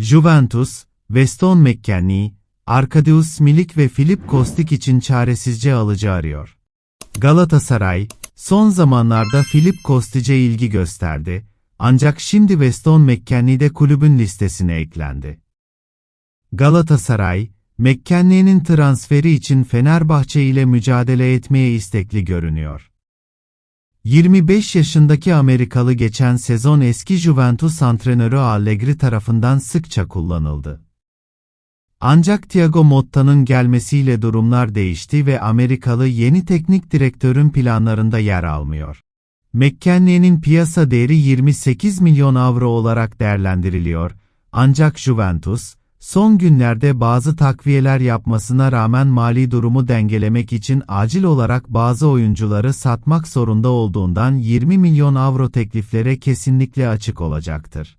Juventus, Weston McKennie, Arkadiusz Milik ve Filip Kostic için çaresizce alıcı arıyor. Galatasaray, son zamanlarda Filip Kostic'e ilgi gösterdi, ancak şimdi Weston McKennie de kulübün listesine eklendi. Galatasaray, McKennie'nin transferi için Fenerbahçe ile mücadele etmeye istekli görünüyor. 25 yaşındaki Amerikalı geçen sezon eski Juventus antrenörü Allegri tarafından sıkça kullanıldı. Ancak Thiago Motta'nın gelmesiyle durumlar değişti ve Amerikalı yeni teknik direktörün planlarında yer almıyor. McKennie'nin piyasa değeri 28 milyon avro olarak değerlendiriliyor, ancak Juventus, son günlerde bazı takviyeler yapmasına rağmen mali durumu dengelemek için acil olarak bazı oyuncuları satmak zorunda olduğundan 20 milyon avro tekliflere kesinlikle açık olacaktır.